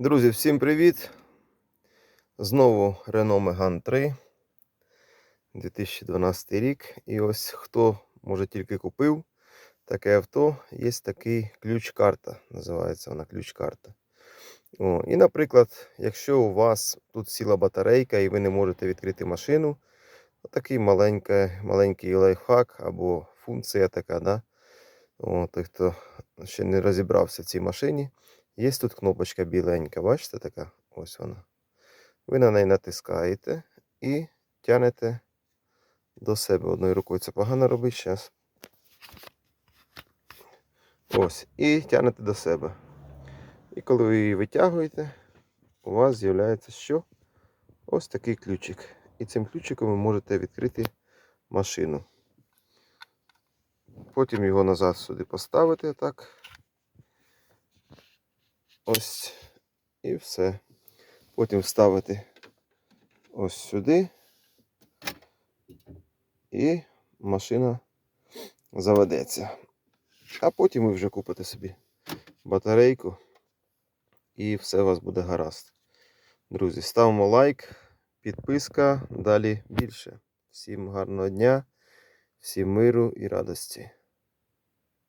Друзі, всім привіт! Знову Renault Megane 3 2012 рік. І ось хто може тільки купив таке авто, є такий ключ-карта. Називається вона ключ-карта. О, і, наприклад, якщо у вас тут сіла батарейка і ви не можете відкрити машину, такий маленький, маленький лайфхак або функція така, да? О, той, хто ще не розібрався в цій машині. Є тут кнопочка біленька, бачите така? Ось вона. Ви на неї натискаєте і тянете до себе одною рукою. Це погано робить зараз. Ось. І тянете до себе. І коли ви її витягуєте, у вас з'являється що? Ось такий ключик. І цим ключиком ви можете відкрити машину. Потім його назад сюди поставити так. Ось і все. Потім вставити ось сюди. І машина заведеться. А потім ви вже купите собі батарейку. І все у вас буде гаразд. Друзі, ставимо лайк, підписка, далі більше. Всім гарного дня, всім миру і радості.